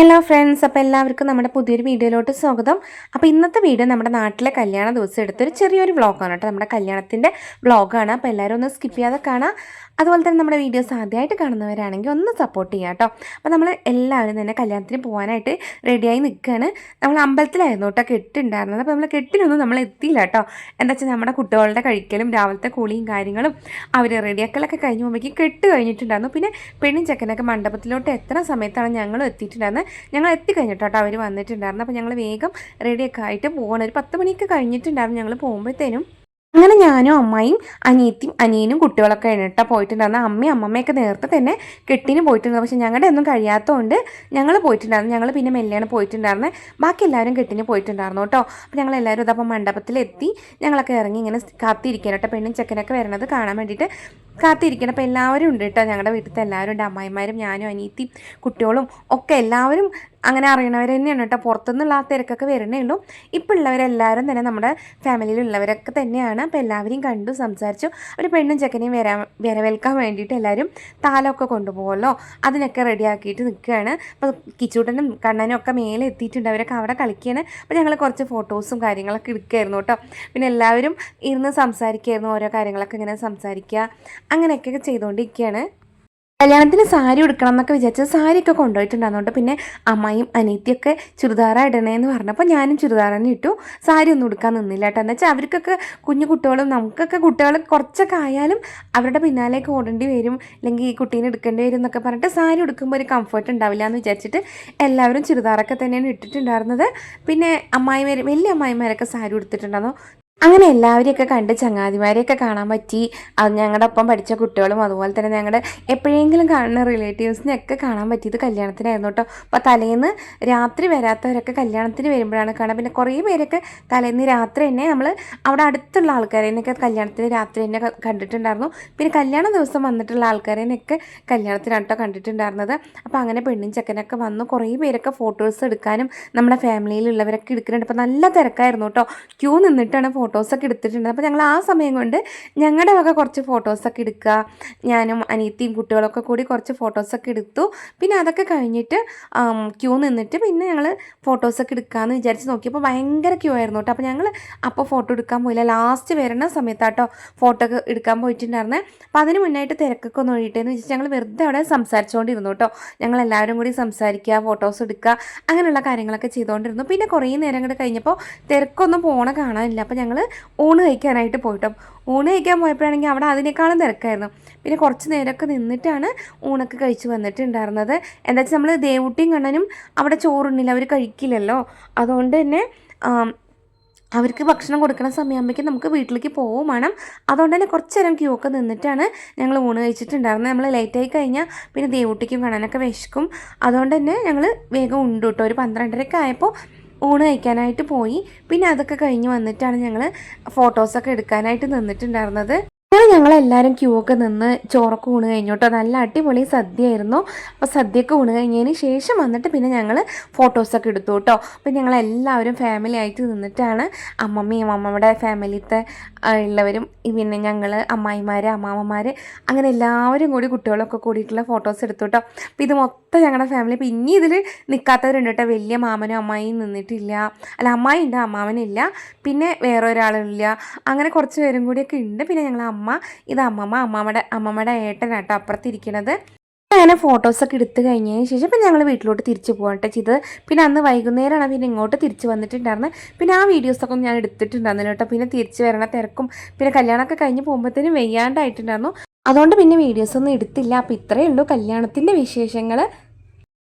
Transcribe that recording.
Hello friends അപ്പോൾ എല്ലാവർക്കും നമ്മുടെ പുതിയൊരു വീഡിയോയിലോട്ട് സ്വാഗതം. അപ്പോൾ ഇന്നത്തെ വീഡിയോ നമ്മുടെ നാട്ടിലെ കല്യാണ ദിവസം എടുത്തൊരു ചെറിയൊരു വ്ളോഗാണ് കേട്ടോ. നമ്മുടെ കല്യാണത്തിന്റെ വ്ളോഗാണ് അപ്പോൾ എല്ലാവരും ഒന്ന് സ്കിപ്പ് ചെയ്യാതെ കാണാം. അതുപോലെ തന്നെ നമ്മുടെ വീഡിയോസ് ആദ്യമായിട്ട് കാണുന്നവരാണെങ്കിൽ ഒന്ന് സപ്പോർട്ട് ചെയ്യാം കേട്ടോ. അപ്പോൾ നമ്മൾ എല്ലാവരും തന്നെ കല്യാണത്തിന് പോകാനായിട്ട് റെഡിയായി നിൽക്കുകയാണ് നമ്മൾ അമ്പലത്തിലായിരുന്നു കേട്ടോ കെട്ടുണ്ടായിരുന്നത്. അപ്പോൾ നമ്മൾ കെട്ടിനൊന്നും നമ്മൾ എത്തിയില്ല കേട്ടോ. എന്താ വെച്ചാൽ നമ്മുടെ കുട്ടികളുടെ കഴിക്കലും രാവിലത്തെ കൂളിയും കാര്യങ്ങളും അവർ റെഡിയാക്കലൊക്കെ കഴിഞ്ഞ് പോകുമ്പോഴേക്കും കെട്ട് കഴിഞ്ഞിട്ടുണ്ടായിരുന്നു. പിന്നെ പെണ്ണും ചെക്കനൊക്കെ മണ്ഡപത്തിലോട്ട് എത്ര സമയത്താണ് ഞങ്ങൾ എത്തിയിട്ടുണ്ടായിരുന്നത്. ഞങ്ങൾ എത്തിക്കഴിഞ്ഞിട്ടോ അവർ വന്നിട്ടുണ്ടായിരുന്നു അപ്പോൾ ഞങ്ങൾ വേഗം റെഡിയൊക്കെ ആയിട്ട് പോകണം ഒരു പത്ത് മണിയൊക്കെ കഴിഞ്ഞിട്ടുണ്ടായിരുന്നു ഞങ്ങൾ പോകുമ്പോഴത്തേനും. അങ്ങനെ ഞാനും അമ്മയും അനിയത്തിയും അനിയനും കുട്ടികളൊക്കെ എണ്ണിട്ട പോയിട്ടുണ്ടായിരുന്നു അമ്മയും അമ്മമ്മയൊക്കെ നേരത്തെ തന്നെ കെട്ടിന് പോയിട്ടുണ്ടായിരുന്നു. പക്ഷെ ഞങ്ങളുടെ ഒന്നും കഴിയാത്തതുകൊണ്ട് ഞങ്ങൾ പോയിട്ടുണ്ടായിരുന്നു. ഞങ്ങൾ പിന്നെ മെല്ലെയാണ് പോയിട്ടുണ്ടായിരുന്നത് ബാക്കി എല്ലാവരും കെട്ടിന് പോയിട്ടുണ്ടായിരുന്നു കേട്ടോ. അപ്പോൾ ഞങ്ങൾ എല്ലാവരും ഇതപ്പോൾ മണ്ഡപത്തിലെത്തി. ഞങ്ങളൊക്കെ ഇറങ്ങി ഇങ്ങനെ കാത്തിരിക്കാൻ കേട്ടോ. പെണ്ണും ചെക്കനൊക്കെ വരണത് കാണാൻ വേണ്ടിയിട്ട് കാത്തിരിക്കണം. അപ്പോൾ എല്ലാവരും ഉണ്ട് കേട്ടോ. ഞങ്ങളുടെ വീട്ടിലത്തെ എല്ലാവരും ഉണ്ട്. അമ്മായിമാരും ഞാനും അനിയത്തിയും കുട്ടികളും ഒക്കെ എല്ലാവരും അങ്ങനെ അറിയണവർ തന്നെയാണ് കേട്ടോ. പുറത്തുനിന്നുള്ള ആ തിരക്കൊക്കെ വരണേ ഉള്ളൂ. ഇപ്പോൾ ഉള്ളവരെല്ലാവരും തന്നെ നമ്മുടെ ഫാമിലിയിലുള്ളവരൊക്കെ തന്നെയാണ്. അപ്പോൾ എല്ലാവരെയും കണ്ടു സംസാരിച്ചു. ഒരു പെണ്ണും ചെക്കനെയും വരാ വരവേൽക്കാൻ വേണ്ടിയിട്ട് എല്ലാവരും താലമൊക്കെ കൊണ്ടുപോകുമല്ലോ. അതിനൊക്കെ റെഡിയാക്കിയിട്ട് നിൽക്കുകയാണ്. അപ്പോൾ കിച്ചൂട്ടനും കണ്ണനും ഒക്കെ മേലെ എത്തിയിട്ടുണ്ട്. അവരൊക്കെ അവിടെ കളിക്കുകയാണ്. അപ്പോൾ ഞങ്ങൾ കുറച്ച് ഫോട്ടോസും കാര്യങ്ങളൊക്കെ എടുക്കുകയായിരുന്നു കേട്ടോ. പിന്നെ എല്ലാവരും ഇരുന്ന് സംസാരിക്കുമായിരുന്നു ഓരോ കാര്യങ്ങളൊക്കെ ഇങ്ങനെ സംസാരിക്കുക അങ്ങനെയൊക്കെ ചെയ്തുകൊണ്ടിരിക്കുകയാണ്. കല്യാണത്തിന് സാരി ഉടുക്കണം എന്നൊക്കെ വിചാരിച്ചത് സാരിയൊക്കെ കൊണ്ടുപോയിട്ടുണ്ടായിരുന്നു പിന്നെ അമ്മയും അനിയത്തിയൊക്കെ ചുരിദാറാ ഇടണേന്ന് പറഞ്ഞപ്പോൾ ഞാനും ചുരിദാർ തന്നെ ഇട്ടു. സാരി ഒന്നും ഉടുക്കാൻ നിന്നില്ല കേട്ടോ. എന്ന് വെച്ചാൽ അവർക്കൊക്കെ കുഞ്ഞു കുട്ടികളും നമുക്കൊക്കെ കുട്ടികൾ കുറച്ചൊക്കെ ആയാലും അവരുടെ പിന്നാലേക്ക് ഓടേണ്ടി വരും. അല്ലെങ്കിൽ ഈ കുട്ടീനെ എടുക്കേണ്ടി വരും എന്നൊക്കെ പറഞ്ഞിട്ട് സാരി ഉടുക്കുമ്പോൾ ഒരു കംഫർട്ട് ഉണ്ടാവില്ല എന്ന് വിചാരിച്ചിട്ട് എല്ലാവരും ചുരിദാറൊക്കെ തന്നെയാണ് ഇട്ടിട്ടുണ്ടായിരുന്നത്. പിന്നെ അമ്മായിമാർ വലിയ അമ്മായിമാരൊക്കെ സാരി ഉടുത്തിട്ടുണ്ടായിരുന്നു. അങ്ങനെ എല്ലാവരെയൊക്കെ കണ്ട് ചങ്ങാതിമാരെയൊക്കെ കാണാൻ പറ്റി. അത് ഞങ്ങളുടെ ഒപ്പം പഠിച്ച കുട്ടികളും അതുപോലെ തന്നെ ഞങ്ങളുടെ എപ്പോഴെങ്കിലും കാണുന്ന റിലേറ്റീവ്സിനെയൊക്കെ കാണാൻ പറ്റിയത് കല്യാണത്തിനായിരുന്നു കേട്ടോ. അപ്പോൾ തലേന്ന് രാത്രി വരാത്തവരൊക്കെ കല്യാണത്തിന് വരുമ്പോഴാണ് കാണുക പിന്നെ കുറേ പേരൊക്കെ തലേന്ന് രാത്രി തന്നെ നമ്മൾ അവിടെ അടുത്തുള്ള ആൾക്കാരെയൊക്കെ കല്യാണത്തിന് രാത്രി തന്നെ കണ്ടിട്ടുണ്ടായിരുന്നു. പിന്നെ കല്യാണ ദിവസം വന്നിട്ടുള്ള ആൾക്കാരെയൊക്കെ കല്യാണത്തിനാണ് കേട്ടോ കണ്ടിട്ടുണ്ടായിരുന്നത്. അപ്പോൾ അങ്ങനെ പെണ്ണും ചെക്കനൊക്കെ വന്നു. കുറേ പേരൊക്കെ ഫോട്ടോസ് എടുക്കാനും നമ്മുടെ ഫാമിലിയിലുള്ളവരൊക്കെ എടുക്കുന്നുണ്ട്. അപ്പോൾ നല്ല തിരക്കായിരുന്നു കേട്ടോ. ക്യൂ നിന്നിട്ടാണ് ഫോട്ടോസൊക്കെ എടുത്തിട്ടുണ്ട്. അപ്പോൾ ഞങ്ങൾ ആ സമയം കൊണ്ട് ഞങ്ങളുടെ വക കുറച്ച് ഫോട്ടോസൊക്കെ എടുക്കുക. ഞാനും അനിയത്തിയും കുട്ടികളൊക്കെ കൂടി കുറച്ച് ഫോട്ടോസൊക്കെ എടുത്തു. പിന്നെ അതൊക്കെ കഴിഞ്ഞിട്ട് ക്യൂ നിന്നിട്ട് പിന്നെ ഞങ്ങൾ ഫോട്ടോസൊക്കെ എടുക്കാമെന്ന് വിചാരിച്ച് നോക്കിയപ്പോൾ ഭയങ്കര ക്യൂ ആയിരുന്നു കേട്ടോ അപ്പോൾ ഞങ്ങൾ അപ്പോൾ ഫോട്ടോ എടുക്കാൻ പോയില്ല. ലാസ്റ്റ് വരുന്ന സമയത്താട്ടോ ഫോട്ടോ ഒക്കെ എടുക്കാൻ പോയിട്ടുണ്ടായിരുന്നേ. അപ്പോൾ അതിന് മുന്നായിട്ട് തിരക്കൊക്കെ ഒന്ന് ഒഴിയിട്ടെന്ന് വെച്ചാൽ ഞങ്ങൾ വെറുതെ അവിടെ സംസാരിച്ചുകൊണ്ടിരുന്നു കേട്ടോ ഞങ്ങൾ എല്ലാവരും കൂടി സംസാരിക്കുക ഫോട്ടോസ് എടുക്കുക അങ്ങനെയുള്ള കാര്യങ്ങളൊക്കെ ചെയ്തുകൊണ്ടിരുന്നു പിന്നെ കുറേ നേരം കൂടെ കഴിഞ്ഞപ്പോൾ തിരക്കൊന്നും പോണ കാണാനില്ല. അപ്പോൾ ഞങ്ങൾ ഊണ് കഴിക്കാനായിട്ട് പോയിട്ടും. ഊണ് കഴിക്കാൻ പോയപ്പോഴാണെങ്കിൽ അവിടെ അതിനേക്കാളും തിരക്കായിരുന്നു. പിന്നെ കുറച്ച് നേരമൊക്കെ നിന്നിട്ടാണ് ഊണൊക്കെ കഴിച്ച് വന്നിട്ടുണ്ടായിരുന്നത്. എന്താ വെച്ചാൽ നമ്മൾ ദേവുട്ടിയും കണ്ണനും അവിടെ ചോറുണ്ണില്ല അവർ കഴിക്കില്ലല്ലോ. അതുകൊണ്ട് തന്നെ അവർക്ക് ഭക്ഷണം കൊടുക്കുന്ന സമയമാകുമ്പോഴേക്കും നമുക്ക് വീട്ടിലേക്ക് പോവും വേണം. അതുകൊണ്ട് തന്നെ കുറച്ച് നേരം ക്യൂ ഒക്കെ നിന്നിട്ടാണ് ഞങ്ങൾ ഊണ് കഴിച്ചിട്ടുണ്ടായിരുന്നത്. നമ്മൾ ലേറ്റായി കഴിഞ്ഞാൽ പിന്നെ ദേവൂട്ടിക്കും കാണാനൊക്കെ വിശക്കും. അതുകൊണ്ട് തന്നെ ഞങ്ങൾ വേഗം ഉണ്ട് കേട്ടോ ഒരു പന്ത്രണ്ടരയൊക്കെ ആയപ്പോൾ ഊണ് കഴിക്കാനായിട്ട് പോയി. പിന്നെ അതൊക്കെ കഴിഞ്ഞ് വന്നിട്ടാണ് ഞങ്ങൾ ഫോട്ടോസൊക്കെ എടുക്കാനായിട്ട് നിന്നിട്ടുണ്ടായിരുന്നത്. അങ്ങനെ ഞങ്ങളെല്ലാവരും ക്യൂ ഒക്കെ നിന്ന് ചോറൊക്കെ ഊണ് കഴിഞ്ഞോട്ടോ നല്ല അടിപൊളി സദ്യയായിരുന്നു. അപ്പോൾ സദ്യയൊക്കെ ഊണ് കഴിഞ്ഞതിന് ശേഷം വന്നിട്ട് പിന്നെ ഞങ്ങൾ ഫോട്ടോസൊക്കെ എടുത്തു കേട്ടോ അപ്പോൾ ഞങ്ങളെല്ലാവരും ഫാമിലി ആയിട്ട് നിന്നിട്ടാണ് അമ്മമ്മയും അമ്മമ്മയുടെ ഫാമിലിത്തെ ഉള്ളവരും പിന്നെ ഞങ്ങൾ അമ്മായിമാർ അമ്മാമ്മമാർ അങ്ങനെ എല്ലാവരും കൂടി കുട്ടികളൊക്കെ കൂടിയിട്ടുള്ള ഫോട്ടോസ് എടുത്തു കേട്ടോ അപ്പോൾ ഇത് മൊത്തം ഞങ്ങളുടെ ഫാമിലി അപ്പോൾ ഇനി ഇതിൽ നിൽക്കാത്തവരുണ്ട് കേട്ടോ വലിയ മാമനും അമ്മായിയും നിന്നിട്ടില്ല. അല്ല അമ്മായി ഉണ്ട് അമ്മാവനില്ല. പിന്നെ വേറെ ഒരാളില്ല അങ്ങനെ കുറച്ച് പേരും കൂടിയൊക്കെ ഉണ്ട്. പിന്നെ ഞങ്ങൾ അമ്മ. ഇത് അമ്മമ്മ. അമ്മമ്മയുടെ അമ്മമ്മയുടെ ഏട്ടനാട്ടോ അപ്പുറത്തിരിക്കണത്. അങ്ങനെ ഫോട്ടോസൊക്കെ എടുത്ത് കഴിഞ്ഞതിന് ശേഷം പിന്നെ ഞങ്ങൾ വീട്ടിലോട്ട് തിരിച്ചു പോകട്ടെ ചെയ്തത്. പിന്നെ അന്ന് വൈകുന്നേരമാണ് പിന്നെ ഇങ്ങോട്ട് തിരിച്ച് വന്നിട്ടുണ്ടായിരുന്നത് പിന്നെ ആ വീഡിയോസൊക്കെ ഞാൻ എടുത്തിട്ടുണ്ടായിരുന്നില്ല കേട്ടോ പിന്നെ തിരിച്ച് വരണ തിരക്കും. പിന്നെ കല്യാണമൊക്കെ കഴിഞ്ഞ് പോകുമ്പോഴത്തേനും വെയ്യാണ്ടായിട്ടുണ്ടായിരുന്നു. അതുകൊണ്ട് പിന്നെ വീഡിയോസൊന്നും എടുത്തില്ല. അപ്പോൾ ഇത്രയേ ഉള്ളൂ കല്യാണത്തിന്റെ വിശേഷങ്ങൾ